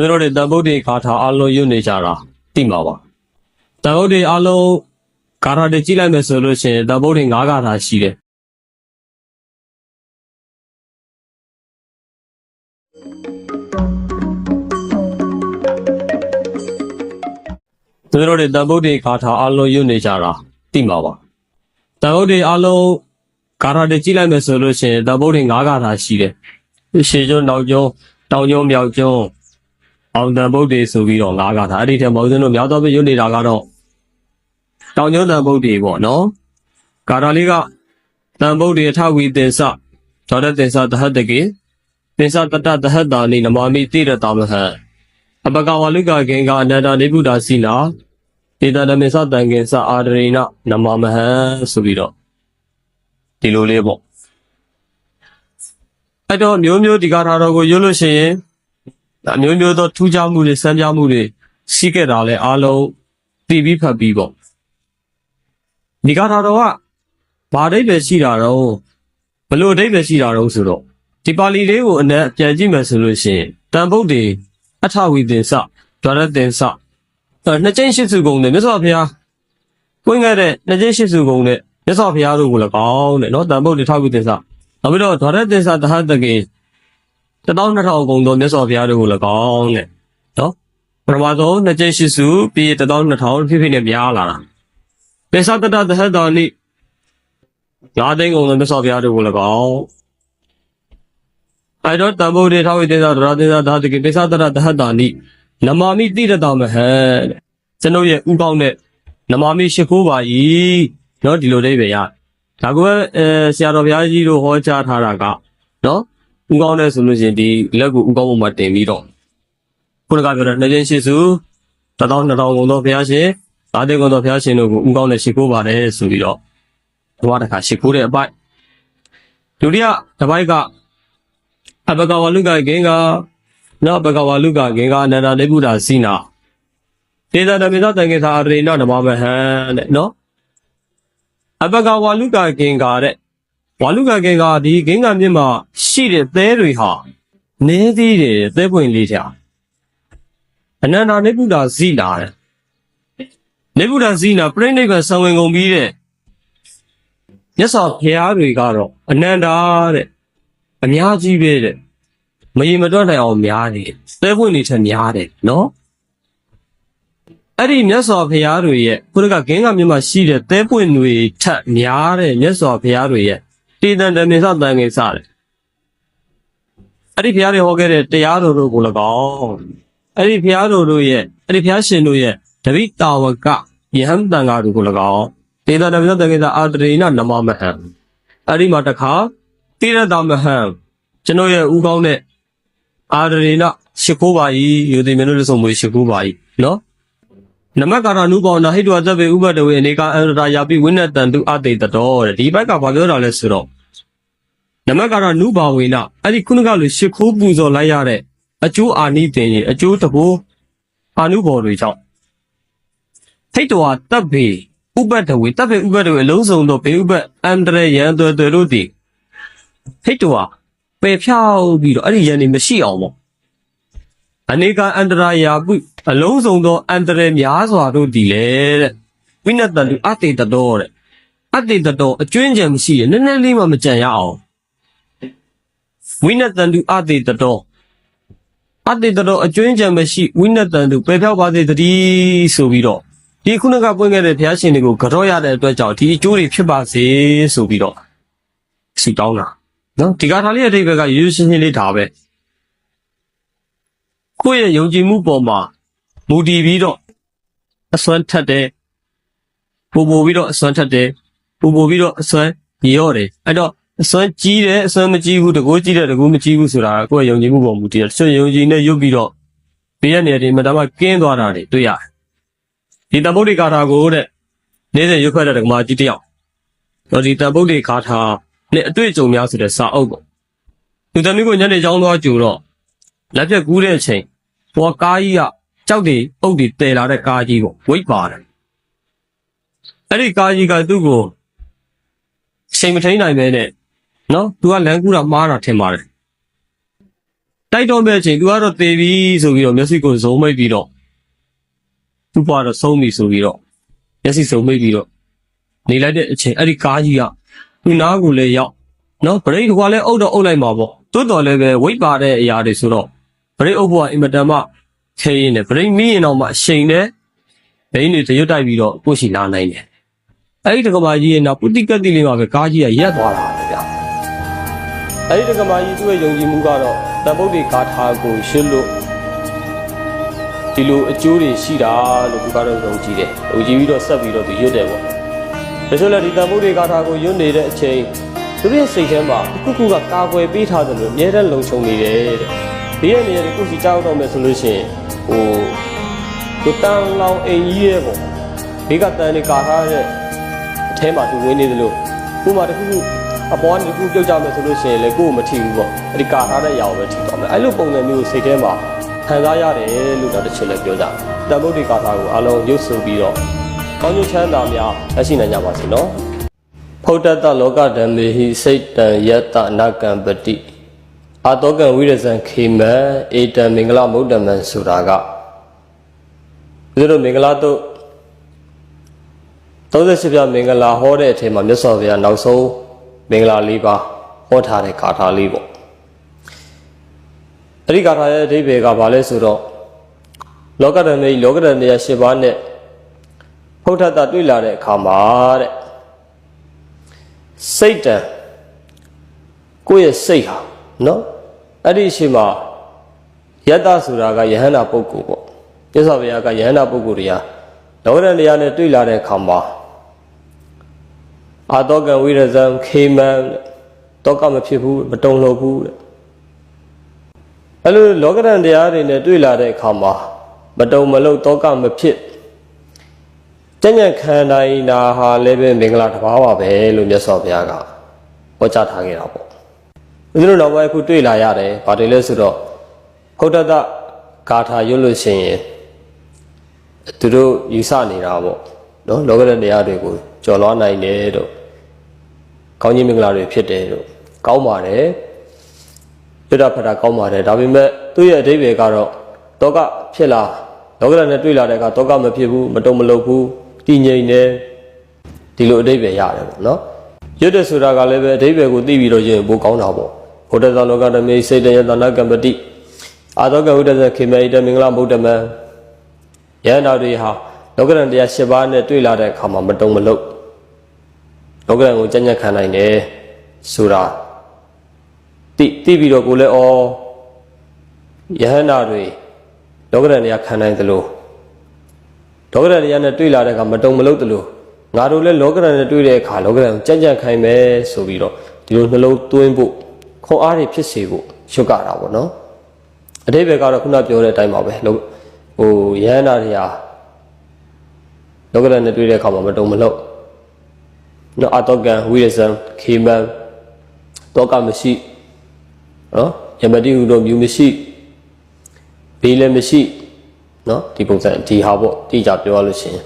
သူတို့တွေတန်ဗုဒ္ဓေဂါထာအလုံးရွတ်နေကြတာသိမှာပါတန်ဗုဒ္ဓေအလုံးဂါထာတွေကြည့်လိုက်မယ်ဆိုလို့ရှိရင်တန်ဗုဒ္ဓေ၅ဂါထာရှိတယ်သူတို့တွေတန်ဗုဒ္ဓေဂါထာအလုံးရွတ်နေကြတာသိမှာပါတန်ဗုဒ္ဓေအလုံးဂါထာတွေကြည့်လိုက်မယ်ဆိုလို့ရှိရင်တန်ဗုဒ္ဓေ၅ဂါထာရှိတယ်ရှေးကျွန်းနောက်ကျွန်းတောင်ကျွန်းမြောက်ကျွန်း အောင်တန်ဗုဒ္ဓေဆိုပြီးတော့ငါးကသာအဲ့ဒီထဲမောင်စင်းတို့မြောက်တော့ပြရွတ်နေတာကတော့တောင်ကျွန်းတန်ဗုဒ္ဓေပေါ့နော်ကာတာလေးကတန်ဗုဒ္ဓေအထဝီတင်္စဇောရတင်္စတဟတကေတင်္စတတတဟတာနိနမမိတိရတမဟံအပကဝလုကကေကအနန္တနေဗုဒ္ဓစီနာဧတတမေသတံကေသအာဒရိနနမမဟံဆိုပြီးတော့ဒီလိုလေးပေါ့အဲ့တော့မျိုးမျိုးဒီကာထာတော်ကိုရွတ်လို့ရှိရင်ဒါ အမျိုးမျိုးသောထူးခြားမှုတွေစံပြမှုတွေရှိခဲ့တာလဲအားလုံးသိပြီးဖတ်ပြီးပေါ့ဒီကထာတော်ကဘာအဓိပ္ပာယ်ရှိတာတော့ဘလို့အဓိပ္ပာယ်ရှိတာတော့ဆိုတော့ဒီပါဠိလေးကိုအနက်ပြန်ကြည့်မယ်ဆိုလို့ရှိရင်တန်ဗုဒ္ဓေအထဝီသင်္စဒွါရသင်္စအဲနှစ်ကျင်းရှိစုကုံနဲ့မြတ်စွာဘုရားကိုင်းခဲ့တဲ့နှစ်ကျင်းရှိစုကုံနဲ့မြတ်စွာဘုရားတို့ကိုလည်းကောင်းတဲ့နော်တန်ဗုဒ္ဓေထဝီသင်္စနောက်ပြီးတော့ဒွါရသင်္စတဟတကေ တသော2000ဂုံသောမြတ်စွာဘုရားတို့ကို၎င်းတဲ့နော်ပထမဆုံးနှစ်ကျင်းရှိစုပြီးတသော2000ဖြည်းဖြည်းနဲ့များလာတာပေသတတသဟတနိငါးသိန်းဂုံသောမြတ်စွာဘုရားတို့ကို၎င်းအဲတော့တံဗုဒ္ဓေထာဝိတေသဒရတေသသာတိကေပေသတတသဟတနိနမာမိတိရတမဟံတဲ့ကျွန်ုပ်ရဲ့ဥကောင်းတဲ့နမာမိရှိခိုးပါ၏နော်ဒီလိုလေးပဲရဒါကအဲဆရာတော်ဘုရားကြီးတို့ဟောကြားထားတာကနော် ဥကောင်းတဲ့ဆိုလို့ရှိရင်ဒီလက်ကိုဥကောင်းပေါ်မှာတင်ပြီးတော့ခုနကပြောတဲ့နှစ်ချင်းရှိစုတသော2000ကုံသောဘုရားရှင်သာတေကုံသောဘုရားရှင်တို့ကိုဥကောင်းနဲ့ရှိခိုးပါတယ်ဆိုပြီးတော့ဘဝတစ်ခါရှိခိုးတဲ့အပိုက်ဒုတိယတစ်ပိုက်ကအဘကဝလုကဂင်္ဂနောက်ဘကဝလုကဂင်္ဂအနန္တလေဗုဒ္ဓစီနာတေဇာတမေသတန်ကေသာအရိဏနမမဟံတဲ့နော်အဘကဝလုကဂင်္ဂတဲ့ ဝါလူကကေကဒီဂင်္ဂမြစ်မှာရှိတဲ့သဲတွေဟာနည်းသေးတယ်သဲပွင့်လေးချာအနန္တနေဗုဒ္ဓဇိလာတဲ့နေဗုဒ္ဓဇိနာပြိဋိဘံဆံဝင်ကုန်ပြီးတဲ့မြတ်စွာဘုရားတွေကတော့အနန္တာတဲ့အများကြီးပဲတဲ့မရေမတွက်နိုင်အောင်များတယ်သဲပွင့်တွေထက်များတယ်နော်အဲ့ဒီမြတ်စွာဘုရားတွေရဲ့ခုနကဂင်္ဂမြစ်မှာရှိတဲ့သဲပွင့်တွေထက်များတဲ့မြတ်စွာဘုရားတွေရဲ့ တေတံတမေသတန်ငယ်စတယ်အဲ့ဒီဘုရားတွေဟောခဲ့တဲ့တရားတော်တို့ကို၎င်းအဲ့ဒီဘုရားတော်တို့ရဲ့အဲ့ဒီဘုရားရှင်တို့ရဲ့တပိတာဝကယဟန်တန်ဃာတို့ကို၎င်းတေတံတမေသတန်ငယ်စအာတရိနနမမဟံအဲ့ဒီမှာတခါတိရတမဟံကျွန်တော်ရဲ့ဥကောင်းတဲ့အာတရိနရှိခိုးပါ၏ယူသည်မင်းတို့ဆုံးမွေရှိခိုးပါ၏နော် နမကာရနုဘောနာဟိတဝသဗ္ဗေဥပဒဝေအနေကအန္တရာယာပိဝိနတံတုအတေတတော်တဲ့ဒီဘက်ကဘာပြောတာလဲဆိုတော့နမကာရနုဘာဝေနအဲ့ဒီခုနကလိုရှ िख ိုးပူဇော်လိုက်ရတဲ့အကျိုးအာနိသင်ရေအကျိုးတဘောအာနုဘော်တွေကြောင့်ဟိတဝတပ်ဘေဥပဒဝေတပ်ဘေဥပဒဝေအလုံးစုံသောဘေဥပအန္တရယံတော်တော်တို့သည်ဟိတဝပယ်ဖြောက်ပြီးတော့အဲ့ဒီယံနေမရှိအောင်ပေါ့ အနေကအန္တရာယာပုအလုံးစုံသောအန္တရာယ်များစွာတို့တည်လေတဲ့ဝိနတန်တုအတေတတော်တဲ့အတေတတော်အကျွင်းကြံမရှိရနည်းနည်းလေးမှမကြံရအောင်ဝိနတန်တုအတေတတော်အတေတတော်အကျွင်းကြံမရှိဝိနတန်တုပယ်ဖြောက်ပါစေတည်းဆိုပြီးတော့ဒီခုနကပွင့်ခဲ့တဲ့ဘုရားရှင်တွေကိုကြောရတဲ့အတွက်ကြောင့်ဒီအကျိုးတွေဖြစ်ပါစေဆိုပြီးတော့စီတောင်းတာနော်ဒီကထာလေးရဲ့အထိပ္ပယ်ကရိုးရိုးရှင်းရှင်းလေးဒါပဲ ကိုယ့်ရဲ့ယုံကြည်မှုပေါ်မှာမူတည်ပြီးတော့အစွမ်းထက်တယ်ပို့ပို့ပြီးတော့အစွမ်းထက်တယ်ပို့ပို့ပြီးတော့အစွမ်းညော့တယ်အဲ့တော့အစွမ်းကြီးတယ်အစွမ်းမကြီးဘူးတကူကြီးတယ်တကူမကြီးဘူးဆိုတာကကိုယ့်ရဲ့ယုံကြည်မှုပေါ်မူတည်တယ်တချို့ယုံကြည်နဲ့ရုပ်ပြီးတော့ဘေးရနေတယ်မတမကင်းသွားတာတွေတွေ့ရတယ်ဒီတံပုဒ်ဒီကာထာကိုတဲ့နေ့စဉ်ရွတ်ဖတ်တဲ့ဓမ္မကြီးတယောက်တော့ဒီတံပုဒ်ဒီကာထာနဲ့အတွေ့အကြုံများဆိုတဲ့စာအုပ်ပေါ့သူသမီးကိုညနေချောင်းသွားကြူတော့ လက်ပြက်ကူးတဲ့အချိန်ဟိုကကားကြီးကကြောက်တွေအုပ်တွေတည်လာတဲ့ကားကြီးပေါ့ဝိတ်ပါတယ်အဲ့ဒီကားကြီးကသူ့ကိုအချိန်မထိန်နိုင်ပဲနဲ့နော်သူကလမ်းကူးတာမှားတာထင်ပါတယ်တိုက်တော့မဲ့အချိန် तू ကတော့သေပြီဆိုပြီးတော့မျက်စိကိုဇုံမိတ်ပြီးတော့သူ့ဘွားတော့ဆုံးပြီဆိုပြီးတော့မျက်စိဇုံမိတ်ပြီးတော့နေလိုက်တဲ့အချိန်အဲ့ဒီကားကြီးကသူ့နားကိုလည်းရောက်နော်ဗရိတ်ကွာလည်းအုပ်တော့အုပ်လိုက်မှာပေါ့တိုးတော်လည်းပဲဝိတ်ပါတဲ့အရာတွေဆိုတော့ ဗရိတ်အုပ်ဖို့ကအင်မတန်မှခဲရင်တယ်ဗရိတ်မီးရင်တော့မှအချိန်နဲ့ဘိန်းတွေတရွတ်တိုက်ပြီးတော့ကိုယ့်ရှိလာနိုင်တယ်အဲ့ဒီတက္ကမကြီးရဲ့နောက်ပုတိကတိလေးမှာပဲကားကြီးကရက်သွားတာပဲဗျာအဲ့ဒီတက္ကမကြီးသူ့ရဲ့ယုံကြည်မှုကတော့တန်ဗုဒ္ဓေဂါထာကိုရှင်းလို့ဒီလိုအကျိုးတွေရှိတာလို့သူကတော့ယုံကြည်တယ်။ယုံကြည်ပြီးတော့ဆက်ပြီးတော့သူရွတ်တယ်ပေါ့။ဒါဆိုလည်းဒီတန်ဗုဒ္ဓေဂါထာကိုရွတ်နေတဲ့အချိန်သူတို့ရဲ့စိတ်ထဲမှာတစ်ခုခုကကာကွယ်ပေးထားတယ်လို့အမြဲတမ်းလုံခြုံနေတယ်တဲ့။ ဒီရဲ့နေရာကိုစီကြောက်တော့မယ်ဆိုလို့ရှိရင်ဟိုဒီတန်လောင်အိမ်ကြီးရဲ့ပေါ့ဘေးကတန်နေကာထားတဲ့အထဲမှာသူဝင်နေတယ်လို့ဥပမာတစ်ခုခုအပေါ်ကနေတစ်ခုပြုတ်ကြမယ်ဆိုလို့ရှိရင်လည်းကိုယ်မထီဘူးပေါ့အဲ့ဒီကာထားတဲ့ຢာကိုပဲထီသွားမယ်အဲ့လိုပုံစံမျိုးစိတ်ထဲမှာခံစားရတယ်လို့တော့တစ်ချက်လည်းပြောကြတန်ဗုဒ္ဓကာထားကိုအလုံးရုပ်ဆိုပြီးတော့ကောင်းကျိုးချမ်းသာများရရှိနိုင်ကြပါစေနော်ဖုဒ္ဓတ္တလောကဓမ္မေဟိစိတ်တံယတ္တနာကံပတိ အာတောကံဝိရဇံခေမံဧတံမင်္ဂလမုဒ္ဓမံဆိုတာကဒီလိုမင်္ဂလာတို့38ပြမင်္ဂလာဟောတဲ့အထက်မှာမြတ်စွာဘုရားနောက်ဆုံးမင်္ဂလာ၄ပါးဟောထားတဲ့ဂါထာလေးပေါ့အဲ့ဒီဂါထာရဲ့အဓိပ္ပာယ်ကဘာလဲဆိုတော့လောကဓမ္မေလောကဓမ္မေရ၈ပါးနဲ့ဖုဋ္ဌတတွေ့လာတဲ့အခါမှာတဲ့စိတ်တံကိုယ့်ရဲ့စိတ်ဟာနော် အဲ့ဒီအချိန်မှာယတ္တဆိုတာကယဟန္တာပုဂ္ဂိုလ်ပေါ့မြတ်စွာဘုရားကယဟန္တာပုဂ္ဂိုလ်တွေဟာလောကဓမ္မေရနဲ့တွေ့လာတဲ့အခါမှာအာတောကံဝိရဇံခေမံတောကမဖြစ်ဘူးမတုံလို့ဘူးတဲ့အဲ့လိုလောကဓာတ်တရားတွေနဲ့တွေ့လာတဲ့အခါမှာမတုံမလို့တောကမဖြစ်ကျင့်ကြံခံနိုင်တာဟာလည်းပဲမင်္ဂလာတစ်ပါးပါပဲလို့မြတ်စွာဘုရားကဟောကြားထားခဲ့တာပေါ့ ဦးဇင်းတို့နောက်ပိုင်းအခုတွေ့လာရတယ်ဘာတွေလဲဆိုတော့ဖုဒ္ဓတဂါထာရွတ်လို့ရှိရင်သူတို့ယူဆနေတာပေါ့နော်လောကဓာတ်တရားတွေကိုကျော်လွှားနိုင်တယ်တို့ကောင်းကြီးမင်္ဂလာတွေဖြစ်တယ်လို့ကောင်းပါတယ်ပြတ်တာဖတ်တာကောင်းပါတယ်ဒါပေမဲ့သူ့ရဲ့အဓိပ္ပာယ်ကတော့တောကဖြစ်လာလောကရနဲ့တွေ့လာတဲ့အခါတောကမဖြစ်ဘူးမတုံမလုံဘူးတည်ငြိမ်တယ်ဒီလိုအဓိပ္ပာယ်ရတယ်ပေါ့နော်ရွတ်တဲ့ဆိုတာကလည်းပဲအဓိပ္ပာယ်ကိုသိပြီးတော့ရင်ပိုကောင်းတာပေါ့ ဘုဒ္ဓသာလောကဓမေစိတ်တယတနာကံပတိအာသောကဝိတ္တဇခေမေဣတမင်္ဂလာဗုဒ္ဓမံယန္တာတွေဟာလောကရန်တရား၈ပါးနဲ့တွေ့လာတဲ့အခါမှာမတုံမလုံလောကရန်ကိုကြံ့ကြံ့ခံနိုင်တယ်ဆိုတာတိတိပြီးတော့ကိုလည်းဩယဟန္တာတွေလောကရန်တရားခံနိုင်သလိုလောကရန်တရားနဲ့တွေ့လာတဲ့အခါမတုံမလုတ်သလိုငါတို့လည်းလောကရန်နဲ့တွေ့တဲ့အခါလောကရန်ကိုကြံ့ကြံ့ခိုင်းမယ်ဆိုပြီးတော့ဒီလိုနှလုံးသွင်းဖို့ ခွန်အားတွေဖြစ်စေဖို့ရှုပ်ကြတာပေါ့နော်အတိပ္ပယ်ကတော့ခုနပြောတဲ့အတိုင်းပါပဲလောဟိုယဟန္တာတွေဟာလောကရန်နဲ့တွေ့တဲ့အခါမှာမတုံမလုတ်နော်အတောကံဝိရဇံခေမံတောကမရှိနော်ယမတိဟုတို့မြူမရှိဘေးလည်းမရှိနော်ဒီပုံစံဒီဟာပေါ့တိကျပြောရလို့ရှိရင်